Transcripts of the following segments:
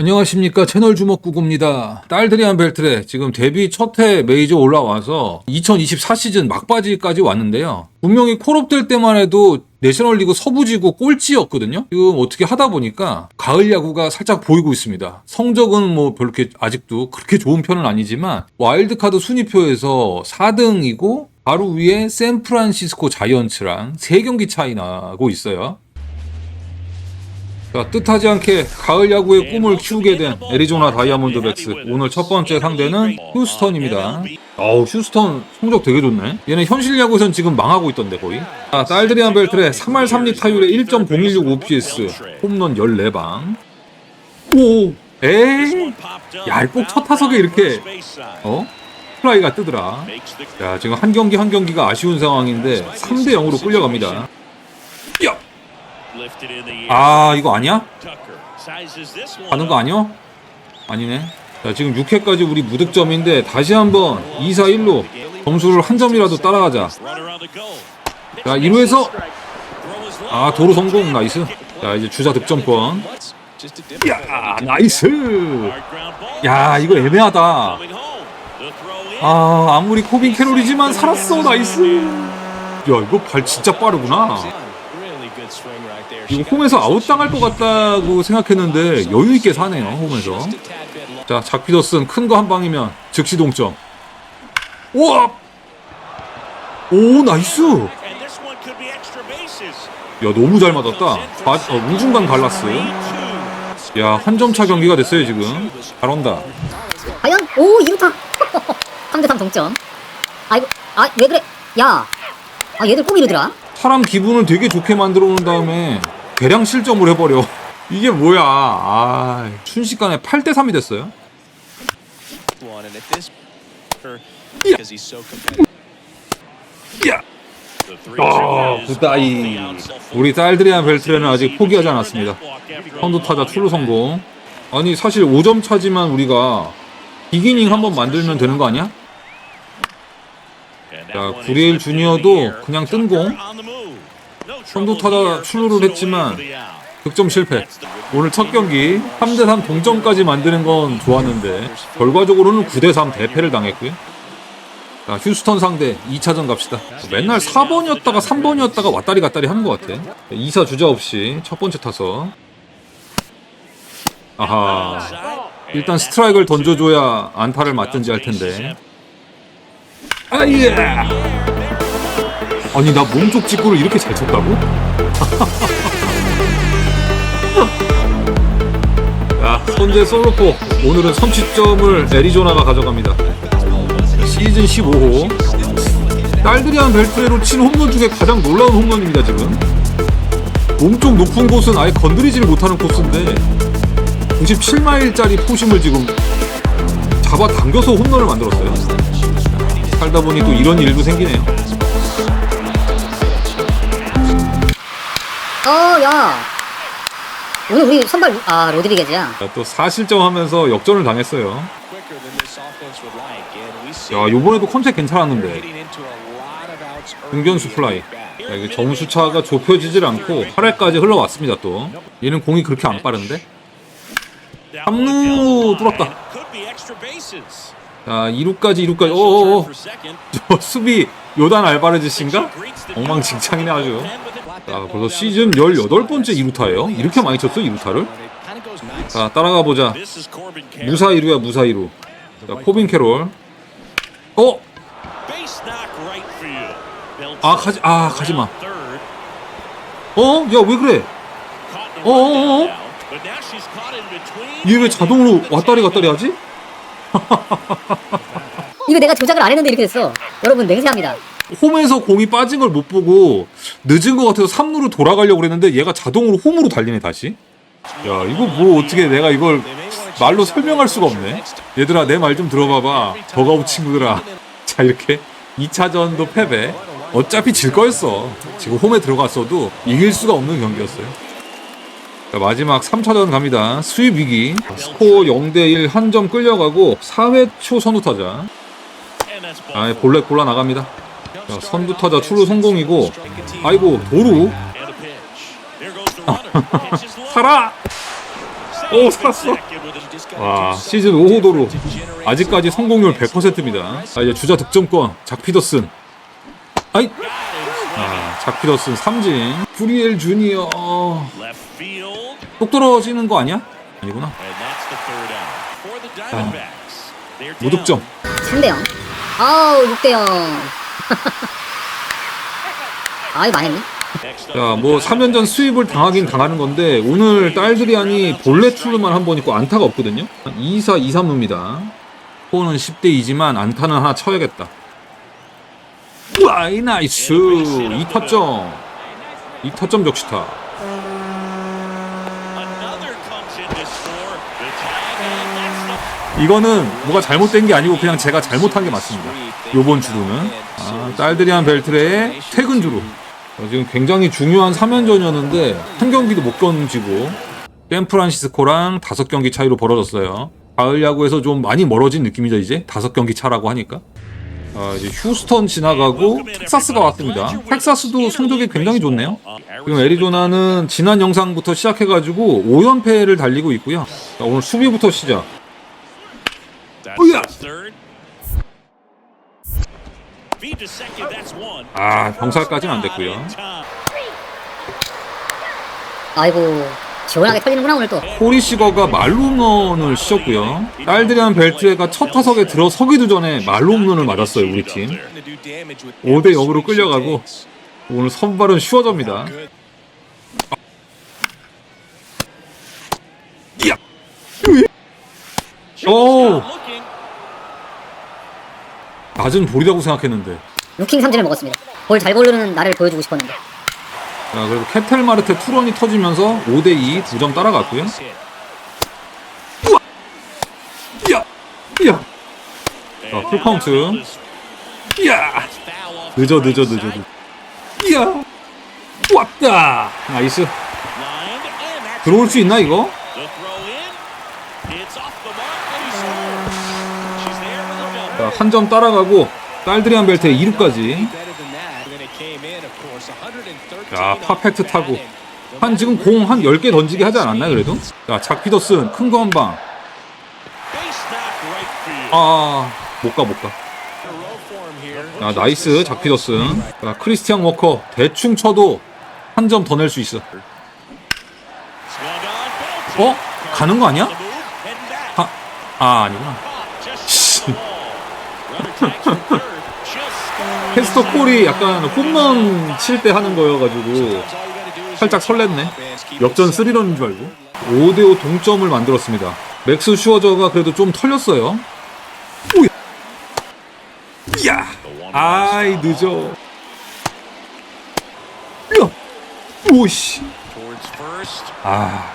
안녕하십니까 채널 주먹구구입니다. 딸드리안 벨트레 지금 데뷔 첫 해 메이저 올라와서 2024 시즌 막바지까지 왔는데요. 분명히 콜업 될 때만 해도 내셔널리그 서부지구 꼴찌였거든요. 지금 어떻게 하다 보니까 가을 야구가 살짝 보이고 있습니다. 성적은 뭐 별렇게 아직도 그렇게 좋은 편은 아니지만 와일드카드 순위표에서 4등이고 바로 위에 샌프란시스코 자이언츠랑 3경기 차이 나고 있어요. 자, 뜻하지 않게 가을 야구의 꿈을 키우게 된 애리조나 다이아몬드백스 오늘 첫 번째 상대는 휴스턴입니다. 어우 휴스턴 성적 되게 좋네. 얘는 현실 야구에선 지금 망하고 있던데 거의. 자, 딸드리안 벨트의 3할 3리 타율에 1.016 OPS, 홈런 14방. 오, 에이, 야, 꼭첫 타석에 이렇게 어? 플라이가 뜨더라. 자, 지금 한 경기 한 경기가 아쉬운 상황인데 3대 0으로 끌려갑니다. 야, 아 이거 아니야? 가는 거 아니야? 아니네. 자, 지금 6회까지 우리 무득점인데 다시 한번 2, 4, 1로 점수를 한 점이라도 따라가자. 자, 1루에서 아, 도로 성공 나이스. 자, 이제 주자 득점권. 야, 나이스. 야, 이거 애매하다. 아, 아무리 코빈 캐롤이지만 살았어. 나이스. 야, 이거 발 진짜 빠르구나. 이거 홈에서 아웃 당할 것 같다고 생각했는데 여유 있게 사네요 홈에서. 자, 작 피더슨 큰 거 한 방이면 즉시 동점. 우와! 오, 나이스! 야, 너무 잘 맞았다. 바, 어, 우중간 갈라스. 야, 한 점 차 경기가 됐어요, 지금. 잘한다. 과연 오 2루타 3대3 동점 아이고 아 왜 그래 야 아, 얘들 꼭 이러더라 사람 기분을 되게 좋게 만들어 놓은 다음에 대량 실점을 해버려. 이게 뭐야. 아, 순식간에 8대3이 됐어요. one, and at this, because he's so competitive. 야! 아, 굿다이. 우리 딸드리안 벨트레는 아직 포기하지 않았습니다. 선두 타자 출루 성공. 아니 사실 5점 차지만 우리가 비기닝 한번 만들면 되는 거 아니야? 자, 구리엘 주니어도 그냥 뜬공. 선두 타자 출루를 했지만 득점 실패. 오늘 첫 경기 3대3 동점까지 만드는 건 좋았는데 결과적으로는 9대3 대패를 당했고요. 자, 휴스턴 상대 2차전 갑시다. 맨날 4번이었다가 3번이었다가 왔다리 갔다리 하는 것 같아. 2사 주자 없이 첫 번째 타석. 아하. 일단 스트라이크를 던져줘야 안타를 맞든지 할 텐데. 아예. 아니 나 몸쪽 직구를 이렇게 잘 쳤다고? 야 선제 솔로포 오늘은 선취점을 애리조나가 가져갑니다. 시즌 15호 딸들이 한 벨트레로 친 홈런 중에 가장 놀라운 홈런입니다 지금 몸쪽 높은 곳은 아예 건드리지를 못하는 코스인데 97마일짜리 포심을 지금 잡아 당겨서 홈런을 만들었어요 살다 보니 또 이런 일도 생기네요 어 야. 오늘 우리 선발 아 로드리게즈야. 자, 또 4실점 하면서 역전을 당했어요. 야 요번에도 컨택 괜찮았는데. 중견수 플라이. 자, 이게 점수차가 좁혀지질 않고 8회까지 흘러왔습니다 또. 얘는 공이 그렇게 안 빠른데? 3루 뚫었다. 자 2루까지 2루까지. 어어어. 저 수비 요단 알바레즈씨인가? 엉망진창이네 아주 자 벌써 시즌 18번째 2루타예요 이렇게 많이 쳤어 2루타를? kind of goes nuts. 자 따라가 보자 무사 2루야 무사 2루 자 코빈 캐롤 어? 아 가지 아 가지 마. 어? 야 왜 그래? 어 어 어? 얘왜 자동으로 왔다리 갔다리 하지? 이거 내가 조작을 안 했는데 이렇게 됐어 여러분 맹세합니다 홈에서 공이 빠진 걸 못 보고 늦은 것 같아서 3루로 돌아가려고 그랬는데 얘가 자동으로 홈으로 달리네 다시. 야 이거 뭐 어떻게 내가 이걸 말로 설명할 수가 없네. 얘들아 내 말 좀 들어봐봐. 버가우 친구들아. 자 이렇게 2차전도 패배. 어차피 질 거였어. 지금 홈에 들어갔어도 이길 수가 없는 경기였어요. 자 마지막 3차전 갑니다. 수입 위기. 스코어 0대1 한 점 끌려가고 4회 초 선두타자. 아 볼넷 골라 나갑니다 자, 선두 타자 출루 성공이고. 아이고 도루. 살아! 오 살았어. 와 시즌 5호도로 아직까지 성공률 100%입니다. 아 이제 주자 득점권 작 피더슨. 아이! 아, 작 피더슨 삼진. 구리엘 주니어. 똑 떨어지는 거 아니야? 아니구나. down. 무득점. 3대0 아우 6대0 아이 망했네 자, 뭐 3연전 수입을 당하긴 당하는 건데 오늘 딸드리안이 본래 출루만 한 번 있고 안타가 없거든요. 2-4, 2-3루입니다. 호는 10대 2지만 안타는 하나 쳐야겠다. 와이 나이스 2타점 2타점 적시타 이거는 뭐가 잘못된 게 아니고 그냥 제가 잘못한 게 맞습니다. 요번 주루는. 아, 딸드리안 벨트레의 퇴근 주루. 어, 지금 굉장히 중요한 3연전이었는데 한 경기도 못 건지고 샌프란시스코랑 다섯 경기 차이로 벌어졌어요. 가을 야구에서 좀 많이 멀어진 느낌이죠 이제? 다섯 경기 차라고 하니까. 아, 이제 휴스턴 지나가고 텍사스가 왔습니다. 텍사스도 성적이 굉장히 좋네요. 지금 애리조나는 지난 영상부터 시작해가지고 5연패를 달리고 있고요. 자, 오늘 수비부터 시작 Booyah. the third. Feed to second, that's one. 아 병살까지는 안 됐고요. 아이고 시원하게 털리는구나 오늘 또 호리시거가 말홈런을 씌웠고요. 딸드리안 벨트레가 첫 타석에 들어서기도 전에 말홈런을 맞았어요 우리 팀. 5대 0으로 끌려가고 오늘 선발은 쉬워집니다. 야! 오! 낮은 볼이라고 생각했는데. 루킹 삼진을 먹었습니다 볼 잘 고르는 나를 보여주고 싶었는데 자, 그래도 캐텔마르테 투런이 터지면서 5대 2 두 점 따라갔고요. 야! 야! 자, 풀카운트. 야! 늦어 늦어 늦어 늦어. 이야! 왔다! 나이스. 들어올 수 있나 이거? 한 점 따라가고 딸드리안 벨트의 2루까지. 자, 퍼펙트 타고. 한 지금 공 한 10개 던지게 하지 않았나요 그래도? 자, 작 피더슨 큰 거 한 방. Base knock right field. 아, 못 가, 못 가. 아, 나이스, 작 피더슨. 자, 크리스티안 워커 대충 쳐도 한 점 더 낼 수 있어. 어? 가는 거 아니야? 아, 아 아니구나. 캐스터 콜이 약간 홈런 칠 때 하는 거여가지고 살짝 설렜네. 역전 3런인 줄 알고. 5대5 동점을 만들었습니다. 맥스 슈어저가 그래도 좀 털렸어요. 오야. 야. 아이 늦어. 야. 오씨. 아,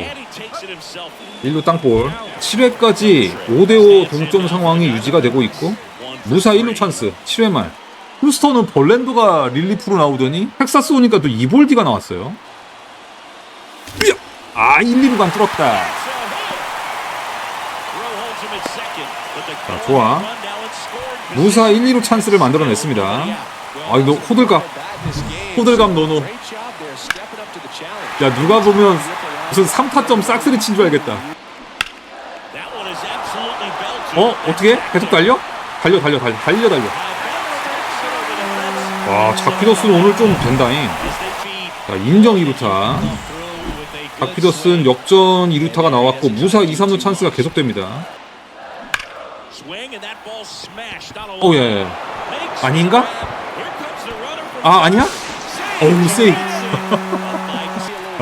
it himself. 1루 땅볼. 7회까지 5대5 동점 상황이 유지가 되고 있고 무사 1루 찬스 7회 말. 휴스턴은 벌랜드가 릴리프로 나오더니 텍사스 오니까 또 이볼디가 나왔어요. 야! 아 1, 2루간 뚫었다. 자, 좋아. 무사 1, 2루 찬스를 만들어냈습니다. 아 이거 호들갑. 호들갑 노노. 야 누가 보면 무슨 3타점 싹쓸이 친 줄 알겠다. 어 어떻게? 계속 달려? 달려 달려 달려 달려 달려. 와 자피더슨 오늘 좀 된다잉. 자 인정 2루타. through with a good 박피더슨 역전 2루타가 나왔고 무사 2, 3루 찬스가 계속됩니다. swing and that ball smashed out of 오 예. Makes 아닌가? 아 아니야? 어우 세이.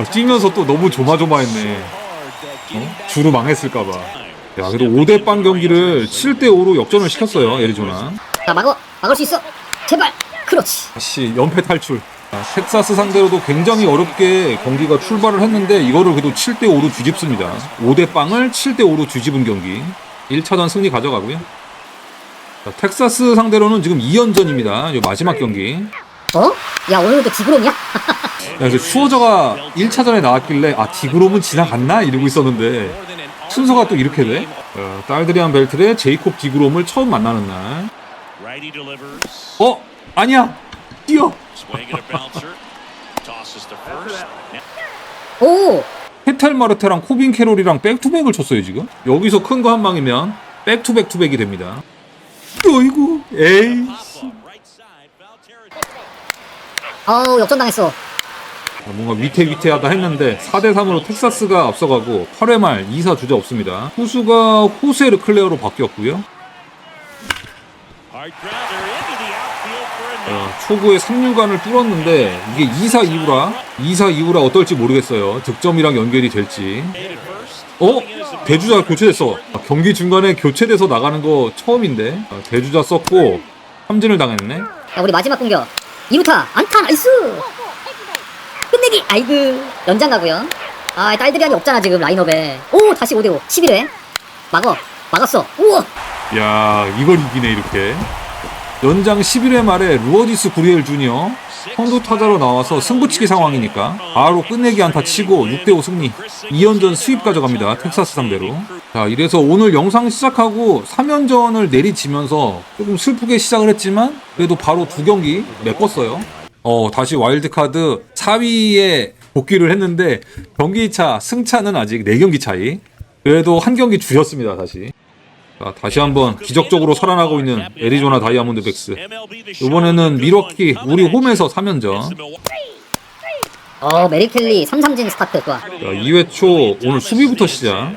아, 뛰면서 또 너무 조마조마했네. 어? 주로 망했을까봐. 야 그래도 5대 빵 경기를 7대 5로 역전을 시켰어요 애리조나. 자 막어 막을 수 있어 제발 그렇지 다시 연패 탈출. 자, 텍사스 상대로도 굉장히 어렵게 경기가 출발을 했는데 이거를 그래도 7대 5로 뒤집습니다. 5대 빵을 7대 5로 뒤집은 경기. 1차전 승리 가져가고요. 자, 텍사스 상대로는 지금 2연전입니다. 이 마지막 경기. 어? 야 오늘도 디그롬이야? 야, 그래서 슈어저가 1차전에 나왔길래 아 디그롬은 지나갔나 이러고 있었는데 순서가 또 이렇게 돼. 어, 딸드리안 벨트의 제이콥 디그롬을 처음 만나는 날. 어 아니야 뛰어. 오 케텔 마르테랑 코빈 캐롤이랑 백투백을 쳤어요 지금 여기서 큰 거 한 방이면 백투백 투백이 됩니다 어이구 에이 어우 역전당했어. 아, 뭔가 위태위태하다 했는데 4대3으로 텍사스가 앞서가고 8회 말 2사 주자 없습니다. 후수가 호세 르클레어로 바뀌었고요. 어. 초구에 3루간을 뚫었는데 이게 2사 이후라 2사 이후라 어떨지 모르겠어요. 득점이랑 연결이 될지. 어? 대주자 교체됐어. 아, 경기 중간에 교체돼서 나가는 거 처음인데. 아, 대주자 썼고 삼진을 당했네. 자 우리 마지막 공격 2루타 안타 나이스. 끝내기 아이고. 연장 가고요. 아 딸들이안이 없잖아 지금 라인업에. 오 다시 5대5 11회. 막어. 막았어. 우와. 야 이걸 이기네 이렇게. 연장 11회 말에 루어디스 구리엘 주니어 선두 타자로 나와서 승부치기 상황이니까 바로 끝내기 안타 치고 6대5 승리. 2연전 수입 가져갑니다 텍사스 상대로. 자 이래서 오늘 영상 시작하고 3연전을 내리치면서 조금 슬프게 시작을 했지만 그래도 바로 두 경기 메꿨어요. 어 다시 와일드카드 4위에 복귀를 했는데 경기차 승차는 아직 4경기 차이. 그래도 한 경기 줄였습니다 다시 자, 다시 한번 기적적으로 살아나고 있는 애리조나 다이아몬드 백스. 이번에는 미러키 우리 홈에서 3연전. 어 메리켈리 3삼진 스타트 좋아 자, 2회 초 오늘 수비부터 시작.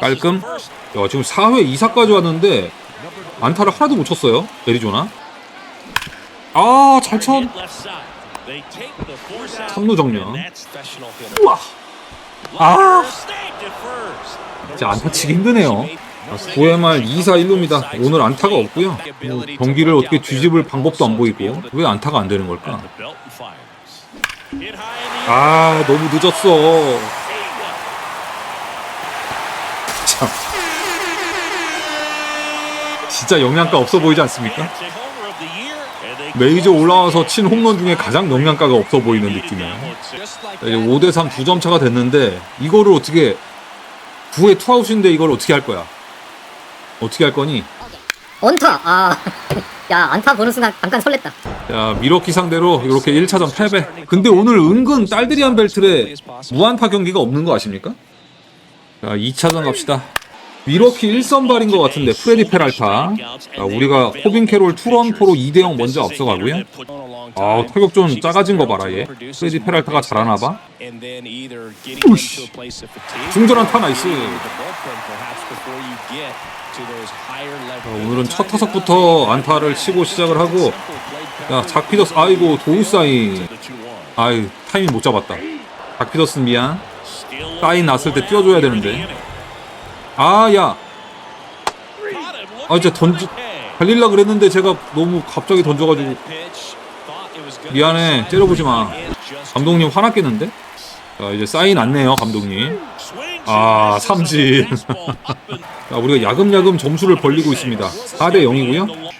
깔끔. 야, 지금 4회 2사까지 왔는데 안타를 하나도 못 쳤어요. 애리조나. 아, 잘 쳐. 삼루 정면. Professional hitter. 우와. 아. 진짜 안타 치기 힘드네요. 9회 말 2사 1루입니다. 오늘 안타가 없고요. 뭐, 경기를 어떻게 뒤집을 방법도 안 보이고 왜 안타가 안 되는 걸까? 아, 너무 늦었어. 참. 진짜 영양가 없어 보이지 않습니까? 메이저 올라와서 친 홈런 중에 가장 영양가가 없어 보이는 느낌이에요. Just like 자, 이제 5대3 두 점 차가 됐는데 이거를 어떻게 9회 투아웃인데 이걸 어떻게 할 거야? 어떻게 할 거니? 원타 아 야 안타 보는 순간 잠깐 설렜다 자, 미러키 상대로 이렇게 1차전 패배. 근데 오늘 은근 딸들이 한 벨트에 무안타 경기가 없는 거 아십니까? 자, 2차전 갑시다. 미러키 1선발인 것 같은데 프레디 페랄타. 자, 우리가 코빈 캐롤 투런포로 2대0 먼저 앞서가고요. 아, 타격 좀 작아진 거 봐라 얘. 프레디 페랄타가 잘하나 봐. and then either getting them Whoosh. to a place of fatigue 중전 안타 나이스. 자, 오늘은 첫 타석부터 안타를 치고 시작을 하고 야, 작 피더스 아이고 도우 사인. 아이, 타이밍 못 잡았다. 작 피더스 미안. 사인 났을 때 띄워줘야 되는데. 아, 야. 아, 진짜 던지 달릴라 그랬는데 제가 너무 갑자기 던져가지고 미안해. 때려보지 마. 감독님 화났겠는데? 자, 이제 사인 안네요, 감독님. 아, 삼진. 자, 우리가 야금야금 점수를 벌리고 있습니다. 4대 0이고요.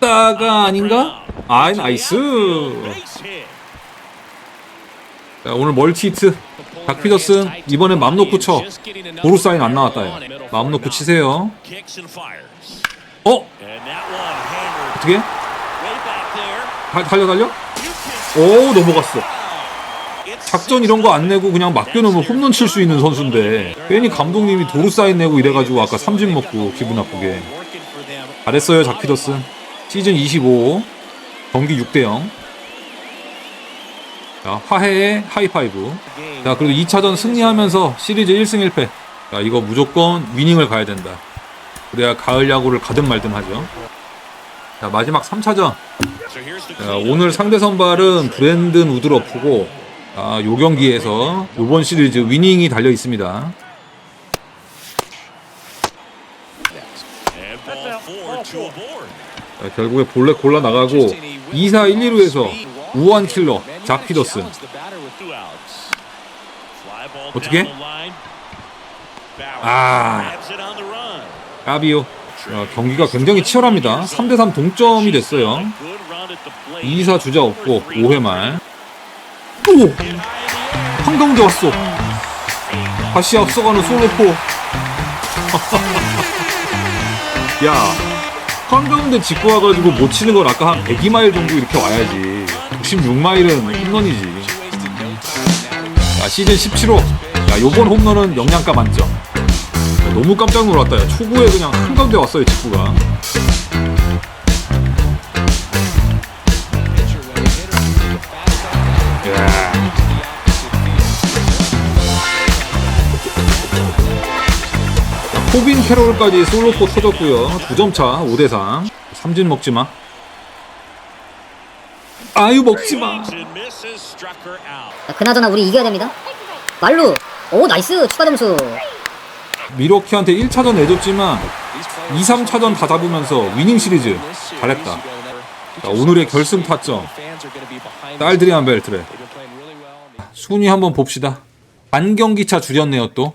왔다가 아닌가? 아, 나이스. 자, 오늘 멀티 히트. 박 피더슨 이번엔 맘 놓고 쳐. 도루 사인 안 나왔다. 야. 맘 놓고 치세요. 어? 어떻게? 달, 달려 달려? 오 넘어갔어. 작전 이런 거 안 내고 그냥 맡겨놓으면 홈런 칠 수 있는 선수인데 괜히 감독님이 도루 사인 내고 이래가지고 아까 삼진 먹고 기분 나쁘게 잘했어요 작 피더슨 시즌 25 경기 6대0 자 화해의 하이파이브. 자 그래도 2차전 승리하면서 시리즈 1승 1패. 자 이거 무조건 위닝을 가야 된다. 그래야 가을 야구를 가든 말든 하죠. 자 마지막 3차전. 자, 오늘 상대 선발은 브랜든 우드러프고 아, 요 경기에서 요번 시리즈 위닝이 달려 있습니다. 자, 결국에 볼넷 골라 나가고 2사 1, 2루에서 우한 킬러 작 피더슨 어떻게? 아. 까비오 자, 경기가 굉장히 치열합니다. 3대3 동점이 됐어요. 2사 주자 없고 5회 말 오! 한가운데 왔어 다시 앞서가는 솔로포 야 한가운데 짚고 와가지고 못 치는 걸 아까 한 102마일 정도 이렇게 와야지 96마일은 홈런이지. 야 시즌 17호. 야 요번 홈런은 영양가 만점. 야, 너무 깜짝 놀랐다. 야 초구에 그냥 한가운데 왔어요 직구가. 코빈 캐롤까지 솔로포 터졌고요. 2점차 5대3 삼진 먹지마 아유 먹지마 out. 자, 그나저나 우리 이겨야 됩니다. 말루. 오 나이스 추가 점수. 미러키한테 1차전 내줬지만 2, 3차전 다 잡으면서 위닝 시리즈 잘했다 자, 오늘의 결승 타점 딸드리안 벨트래 순위 한번 봅시다 반경기차 줄였네요 또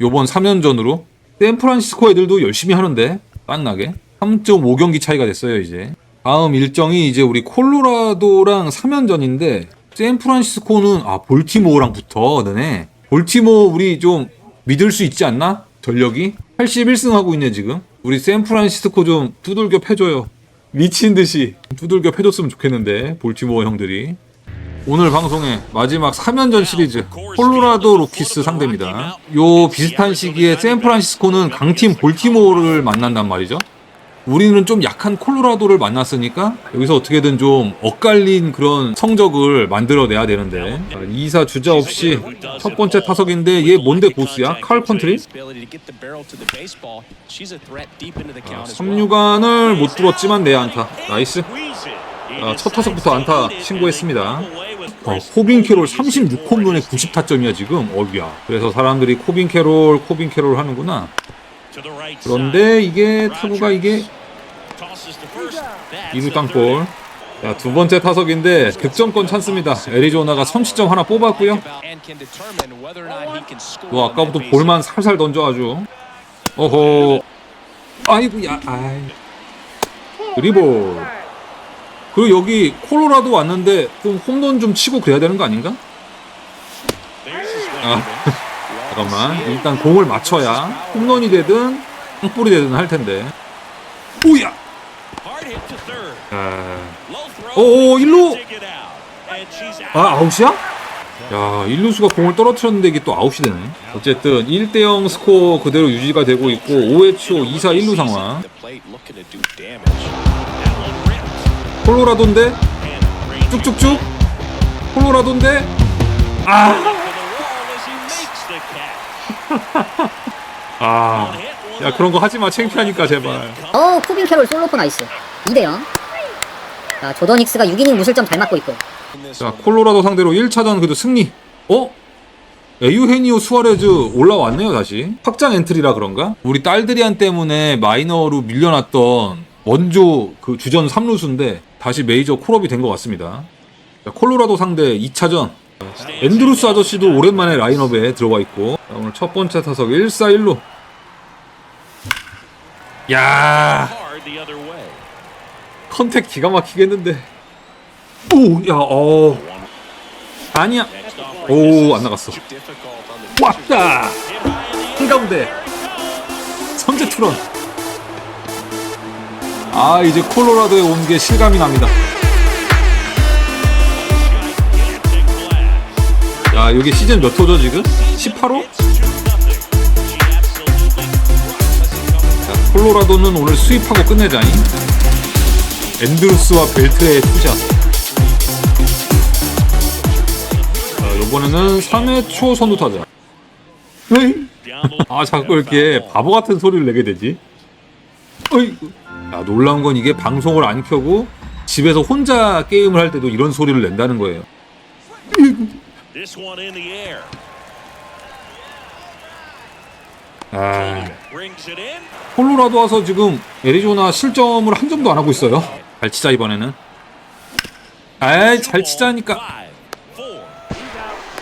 요번 3연전으로 샌프란시스코 애들도 열심히 하는데 땀나게 3.5경기 차이가 됐어요 이제 다음 일정이 이제 우리 콜로라도랑 3연전인데 샌프란시스코는 아 볼티모어랑 붙어 너네 볼티모어 우리 좀 믿을 수 있지 않나? 전력이 81승 하고 있네 지금 우리 샌프란시스코 좀 두들겨 패줘요 미친 듯이 두들겨 패줬으면 좋겠는데 볼티모어 형들이 오늘 방송의 마지막 3연전 시리즈 콜로라도 로키스 상대입니다. 요 비슷한 시기에 샌프란시스코는 강팀 볼티모어를 만난단 말이죠. 우리는 좀 약한 콜로라도를 만났으니까 여기서 어떻게든 좀 엇갈린 그런 성적을 만들어내야 되는데 2사 주자 없이 첫 번째 타석인데 얘 뭔데 보스야? 칼 컨트리? 3루간을 못 뚫었지만 내 안타 나이스 아, 첫 타석부터 안타 신고했습니다. 어, 코빈 캐롤 36홈런에 90타점이야 지금 어이야 그래서 사람들이 코빈 캐롤 코빈 캐롤 하는구나 그런데 이게 타구가 이게 2루 땅볼 자, 두 번째 타석인데 득점권 찬스입니다. 애리조나가 선취점 하나 뽑았고요. 너 아까부터 볼만 살살 던져 아주. 어허. 아이고야 아이. 드리볼. 그리고 여기 콜로라도 왔는데 좀 홈런 좀 치고 그래야 되는 거 아닌가? 아, 잠깐만. 일단 공을 맞춰야 홈런이 되든 땅볼이 되든 할 텐데. 오야 아, 오 일루 아 아웃이야? 야 일루수가 공을 떨어뜨렸는데 이게 또 아웃이 되네 어쨌든 1대0 스코어 그대로 유지가 되고 있고 5회 초 2사 1루 상황 콜로라도인데 쭉쭉쭉 콜로라도인데 아, 야 그런 거 하지 마 창피하니까 제발. 어 코빈 캐롤 솔로포 나이스. 2대 0. 자 조던 닉스가 6이닝 무실점 잘 맞고 있고. 자 콜로라도 상대로 1차전 그래도 승리. 어? 에유헤니오 수아레즈 올라왔네요 다시. 확장 엔트리라 그런가? 우리 딸드리안 때문에 마이너로 밀려났던 원조 그 주전 3루수인데 다시 메이저 콜업이 된 것 같습니다. 자, 콜로라도 상대 2차전. 앤드루스 아저씨도 오랜만에 라인업에 들어와 있고 자, 오늘 첫 번째 타석 1사 1루. 야 컨택 기가 막히겠는데. 오, 야, 어. 아니야. 오, 안 나갔어. 왔다. 한가운데. 선제 투런. 아, 이제 콜로라도에 온 게 실감이 납니다. 야, 여기 시즌 몇 호죠, 지금? 18호? 자, 콜로라도는 오늘 수입하고 끝내자잉. 앤드루스와 벨트의 투자. 자, 이번에는 3회 초 선두 타자. 에이. 아, 자꾸 이렇게 바보 같은 소리를 내게 되지. 야, 놀라운 건 이게 방송을 안 켜고 집에서 혼자 게임을 할 때도 이런 소리를 낸다는 거예요. 아. 콜로라도 와서 지금 애리조나 실점을 한 점도 안 하고 있어요. 잘 치자 이번에는. 아이, 잘 치자니까. Five, four,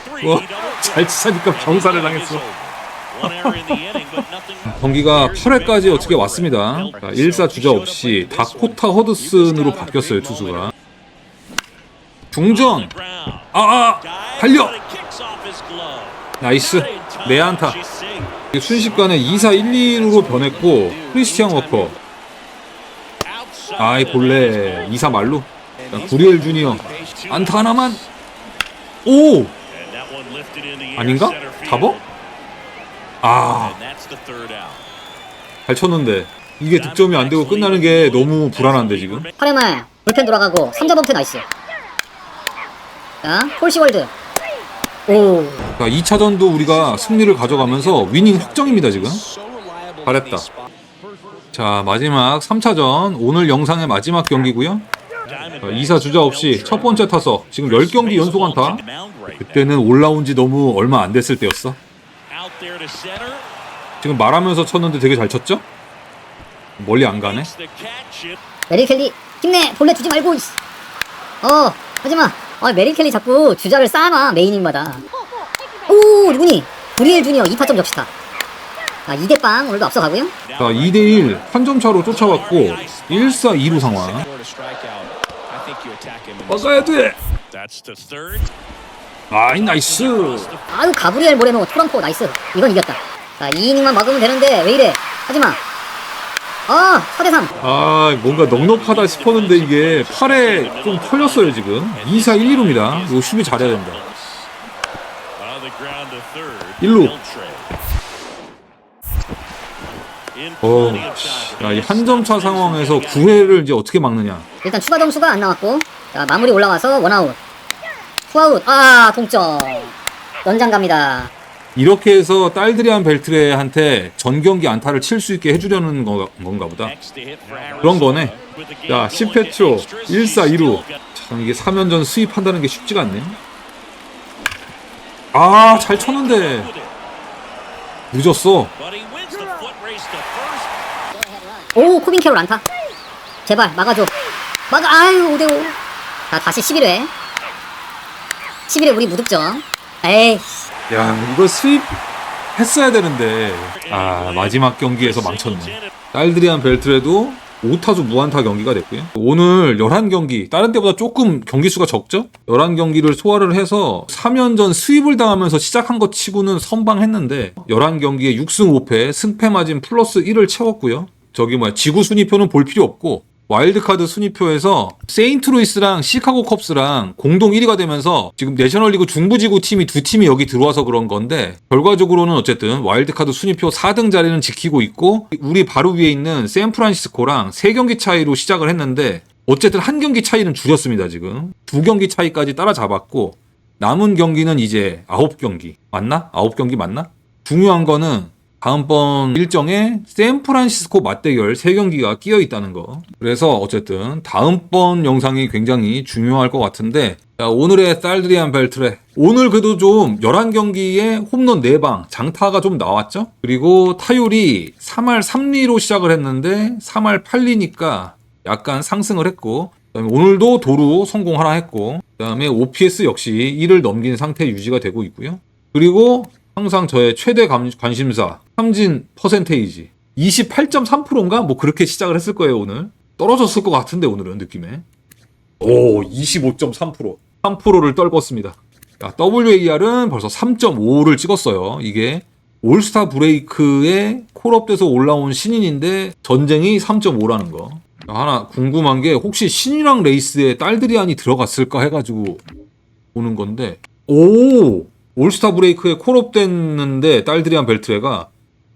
three, 와, double 잘 치자니까 병사를 당했어. 경기가 8회까지 어떻게 왔습니다. 자, 1사 주자 없이 다코타 허드슨으로 바뀌었어요, 투수가. 중전. Ground. 아, 아, 달려. 나이스. 내 안타. 순식간에 2사 1, 2루로 변했고 크리스티안 워커 아이 볼래. 2사 말루 자, 구리엘 주니어. 안타 하나만. 오! 아닌가? 잡어? 아. And that's the third out. 잘 쳤는데. 이게 득점이 안 되고 끝나는 게 너무 불안한데 지금? 8회 말 불펜 돌아가고 3자 범퇴 나이스. 자 폴시월드. 오. 자 2차전도 우리가 승리를 가져가면서 위닝 확정입니다 지금. 잘했다 자 마지막 3차전. 오늘 영상의 마지막 경기고요. 자, 2사 주자 없이 첫 번째 타석. 지금 10경기 연속 안타. 그때는 올라온 지 너무 얼마 안 됐을 때였어. 지금 말하면서 쳤는데 되게 잘 쳤죠? 멀리 안 가네. 메리 켈리 힘내. 볼넷 주지 말고. 어 하지마. 아 메리 켈리 자꾸 주자를 쌓아놔 메이닝마다. 오 누구니. 브리엘 주니어 2타점 적시타 아 2대빵 오늘도 앞서가고요. 자 2대1 한 점 차로 쫓아왔고 1사 2루 상황. 막아야 돼. 아이 나이스. 아유 가브리엘 모레노 토론토 나이스. 이건 이겼다. 자 2이닝만 막으면 되는데 왜 이래? 하지마. 아 4대3 아 뭔가 넉넉하다 싶었는데 이게 팔에 좀 털렸어요 지금. 2사 1, 2루입니다. 이거 수비 잘해야 된다. On the ground to third. 일루. 어. 야, 이 한 점 차 상황에서 9회를 이제 어떻게 막느냐. 일단 추가 점수가 안 나왔고 자 마무리 올라와서 원아웃. 투아웃. 아 동점. 연장 갑니다. 이렇게 해서 딸드리안 벨트레한테 전 경기 안타를 칠 수 있게 해주려는 거, 건가 보다. 그런 거네. 야 going 10회 초 extras, 1사 he's 2루. still got- 참 이게 3연전 수입한다는 게 쉽지가 않네. 아 잘 쳤는데. 늦었어 오 코빈 캐롤 안타. 제발 막아줘. 막아 아유 5대5 자 다시 11회. 11회 우리 무득점. 에이. 야 이거 수입 했어야 되는데. 아 마지막 경기에서 망쳤네. 딸드리안 벨트레도 5타수 무안타 경기가 됐고요. 오늘 11경기, 다른 때보다 조금 경기 수가 적죠? 11경기를 소화를 해서 3연전 수입을 당하면서 시작한 것 치고는 선방했는데 11경기에 6승 5패, 승패 마진 플러스 1을 채웠고요. 저기 뭐야, 지구 순위표는 볼 필요 없고 와일드카드 순위표에서 세인트루이스랑 시카고 컵스랑 공동 1위가 되면서 지금 내셔널리그 중부지구 팀이 두 팀이 여기 들어와서 그런 건데 결과적으로는 어쨌든 와일드카드 순위표 4등 자리는 지키고 있고 우리 바로 위에 있는 샌프란시스코랑 3경기 차이로 시작을 했는데 어쨌든 한 경기 차이는 줄였습니다 지금 두 경기 차이까지 따라잡았고 남은 경기는 이제 9경기 맞나? 9경기 맞나? 중요한 거는 다음번 일정에 샌프란시스코 맞대결 3경기가 끼어 있다는 거. 그래서 어쨌든 다음번 영상이 굉장히 중요할 것 같은데 자, 오늘의 딸드리안 벨트레 오늘 그래도 좀 11경기에 홈런 4방 장타가 좀 나왔죠? 그리고 타율이 3할 3리로 시작을 했는데 3할 8리니까 약간 상승을 했고 그다음에 오늘도 도루 성공 하나 했고 그다음에 OPS 역시 1을 넘긴 상태 유지가 되고 있고요. 그리고 항상 저의 최대 감- 관심사 삼진 퍼센테이지. 28.3%인가? 뭐 그렇게 시작을 했을 거예요 오늘. 떨어졌을 것 같은데 오늘은 느낌에. 오 25.3% 3%를 떨궜습니다. 자, WAR은 벌써 3.5를 찍었어요. 이게 올스타 브레이크에 콜업돼서 올라온 신인인데 전쟁이 3.5라는 거. 자, 하나 궁금한 게 혹시 신이랑 레이스에 딸들이 안이 들어갔을까 해가지고 보는 건데. 오 올스타 브레이크에 콜업됐는데 딸드리안 벨트레가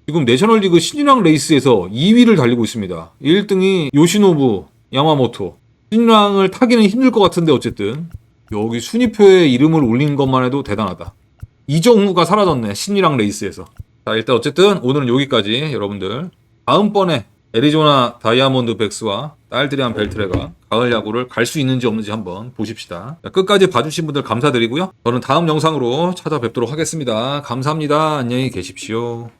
지금 내셔널리그 신인왕 레이스에서 2위를 달리고 있습니다. 1등이 요시노부 야마모토. 신인왕을 타기는 힘들 것 같은데 어쨌든 여기 순위표에 이름을 올린 것만 해도 대단하다. 이정후가 사라졌네 신인왕 레이스에서. 자 일단 어쨌든 오늘은 여기까지 여러분들 다음번에 애리조나 다이아몬드 백스와 딸드리안 벨트레가 가을 야구를 갈 수 있는지 없는지 한번 보십시다. 자, 끝까지 봐주신 분들 감사드리고요. 저는 다음 영상으로 찾아뵙도록 하겠습니다. 감사합니다. 안녕히 계십시오.